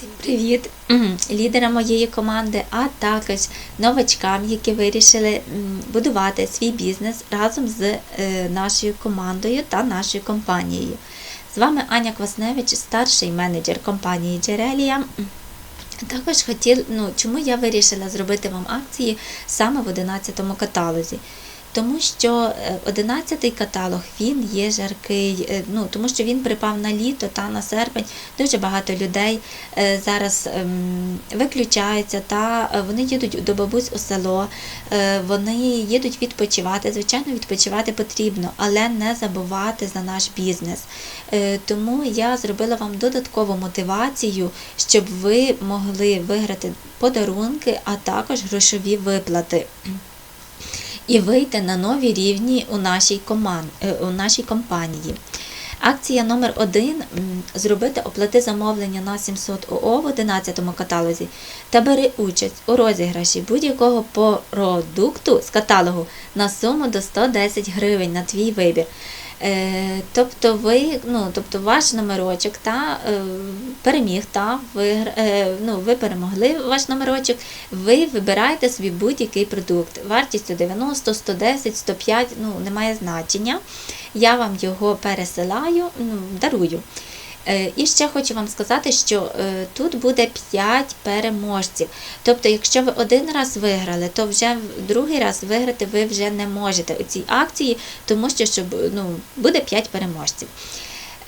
Всім привіт лідерам моєї команди, а також новачкам, які вирішили будувати свій бізнес разом з е, нашою командою та нашою компанією. З вами Аня Квасневич, старший менеджер компанії Джерелія. Також хотів, ну, чому я вирішила зробити вам акції саме в 11 каталозі. Тому що 11-й каталог він є жаркий, е, ну тому що він припав на літо та на серпень. Дуже багато людей е, зараз ем, виключаються, та е, вони їдуть до бабусь у село, е, вони їдуть відпочивати. Звичайно, відпочивати потрібно, але не забувати за наш бізнес. Е, Тому я зробила вам додаткову мотивацію, щоб ви могли виграти подарунки, а також грошові виплати і вийти на нові рівні у нашій, коман... е, у нашій компанії. Акція номер 1 зробити оплати замовлення на 700 ОО в 11 каталозі та бери участь у розіграші будь-якого продукту з каталогу на суму до 110 гривень на твій вибір. Е, тобто ви, ну, тобто ваш номерочок та е, переміг, та ви, е, ну, ви перемогли ваш номерочок, ви вибираєте собі будь-який продукт. Вартістю 90, 110, 105, ну, немає значення. Я вам його пересилаю, ну, дарую. Е, І ще хочу вам сказати, що е, тут буде 5 переможців. Тобто, якщо ви один раз виграли, то вже другий раз виграти ви вже не можете у цій акції, тому що щоб, ну, буде 5 переможців.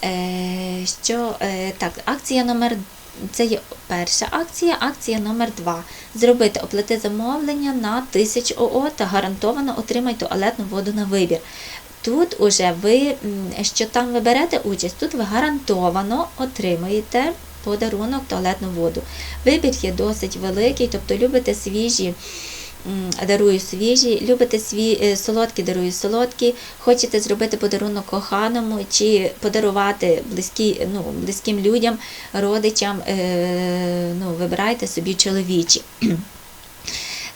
Е, Що, так, акція номер це є перша акція, акція номер 2 Зробити оплати замовлення на 1000 ОО та гарантовано отримай туалетну воду на вибір. Тут уже ви, що там ви берете участь, тут ви гарантовано отримаєте подарунок туалетну воду. Вибір є досить великий, тобто любите свіжі. Дарую свіжі, любите сві е, солодкі, дарую солодкі, хочете зробити подарунок коханому чи подарувати близькі, ну, близьким людям, родичам, е, ну, вибирайте собі чоловічі.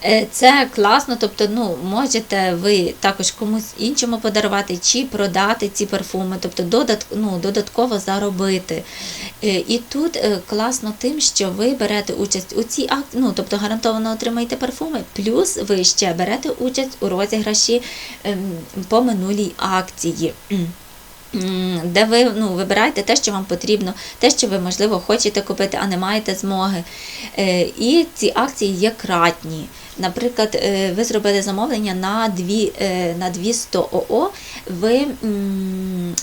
Е, Це класно, тобто, ну, можете ви також комусь іншому подарувати чи продати ці парфуми, тобто додат, ну, додатково заробити. Е, І тут е, класно тим, що ви берете участь у цій акції, ну, тобто гарантовано отримаєте парфуми, плюс ви ще берете участь у розіграші ем, по минулій акції. Де ви ну, вибираєте те, що вам потрібно, те, що ви, можливо, хочете купити, а не маєте змоги. І ці акції є кратні. Наприклад, е, ви зробили замовлення на 2, е, на 200 ОО, ви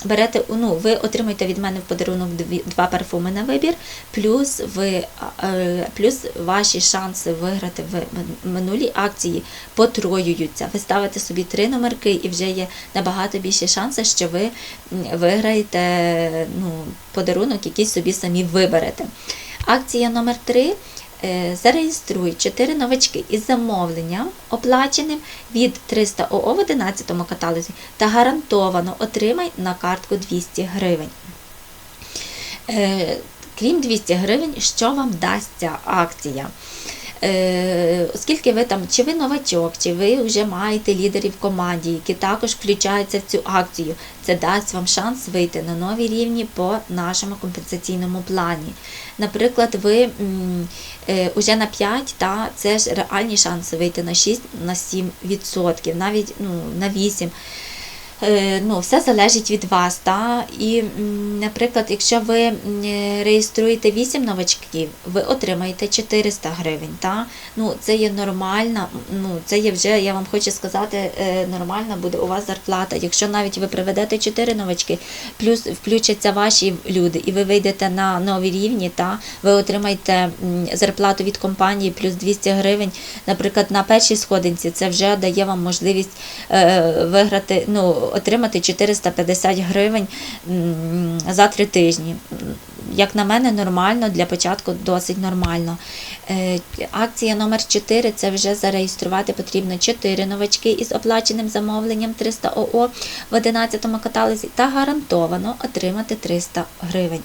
берете, ну, ви отримуєте від мене в подарунок два парфуми на вибір, плюс, ви, е, плюс ваші шанси виграти в мин- минулій акції потроюються. Ви ставите собі три номерки і вже є набагато більші шанси, що ви виграєте ну, подарунок, який собі самі виберете. Акція номер 3 Е, Зареєструй 4 новачки із замовленням, оплаченим від 300 ОО в 11 каталозі та гарантовано отримай на картку 200 гривень. Е, Крім 200 гривень, що вам дасть ця акція? Е, Оскільки ви там, чи ви новачок, чи ви вже маєте лідерів команді, які також включаються в цю акцію, це дасть вам шанс вийти на нові рівні по нашому компенсаційному плані. Наприклад, ви м, е, на 5, та це ж реальні шанси вийти на 6, на 7%, навіть ну, на 8%. Е, ну, все залежить від вас. Та? І, наприклад, якщо ви реєструєте 8 новачків, ви отримаєте 400 гривень. Та? Ну, це є нормальна, ну, це є вже, я вам хочу сказати, е, нормальна буде у вас зарплата. Якщо навіть ви приведете 4 новачки, плюс включаться ваші люди, і ви вийдете на нові рівні, та? ви отримаєте зарплату від компанії плюс 200 гривень, наприклад, на першій сходинці, це вже дає вам можливість е, виграти, ну, отримати 450 гривень за три тижні. Як на мене, нормально, для початку досить нормально. Е, Акція номер 4 це вже зареєструвати потрібно 4 новачки із оплаченим замовленням 300 ОО в 11 каталозі та гарантовано отримати 300 гривень.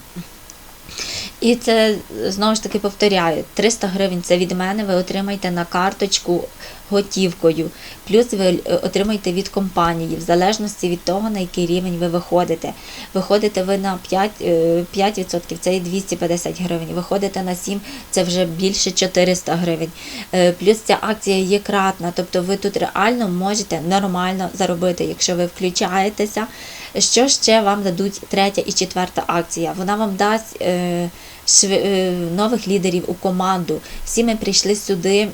І це знову ж таки повторяю, 300 гривень це від мене, ви отримаєте на карточку готівкою. Плюс ви е, отримаєте від компанії, в залежності від того, на який рівень ви виходите. Виходите ви на 5%, е, 5% це є 250 гривень. Виходите на 7%, це вже більше 400 гривень. Е, Плюс ця акція є кратна, тобто ви тут реально можете нормально заробити, якщо ви включаєтеся. Що ще вам дадуть третя і четверта акція? Вона вам дасть е, е, нових лідерів у команду. Всі ми прийшли сюди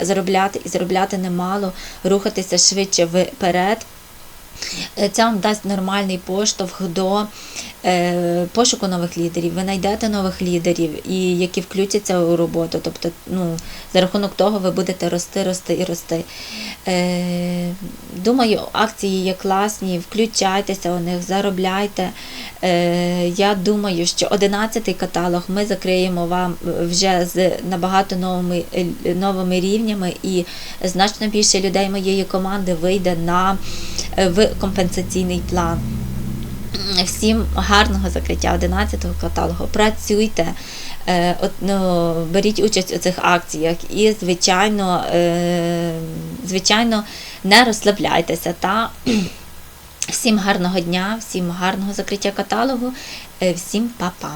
заробляти і заробляти немало, рухатися швидше вперед. Це вам дасть нормальний поштовх до е, пошуку нових лідерів. Ви знайдете нових лідерів, і які включаться у роботу. Тобто, ну, за рахунок того ви будете рости, рости і рости. Е, думаю, акції є класні, включайтеся у них, заробляйте. Е, я думаю, що 11-й каталог ми закриємо вам вже з набагато новими, новими рівнями, і значно більше людей моєї команди вийде на компенсаційний план. Всім гарного закриття 11-го каталогу. Працюйте, е, от, ну, беріть участь у цих акціях і, звичайно, е, звичайно, не розслабляйтеся. Та всім гарного дня, всім гарного закриття каталогу, е, всім па-па.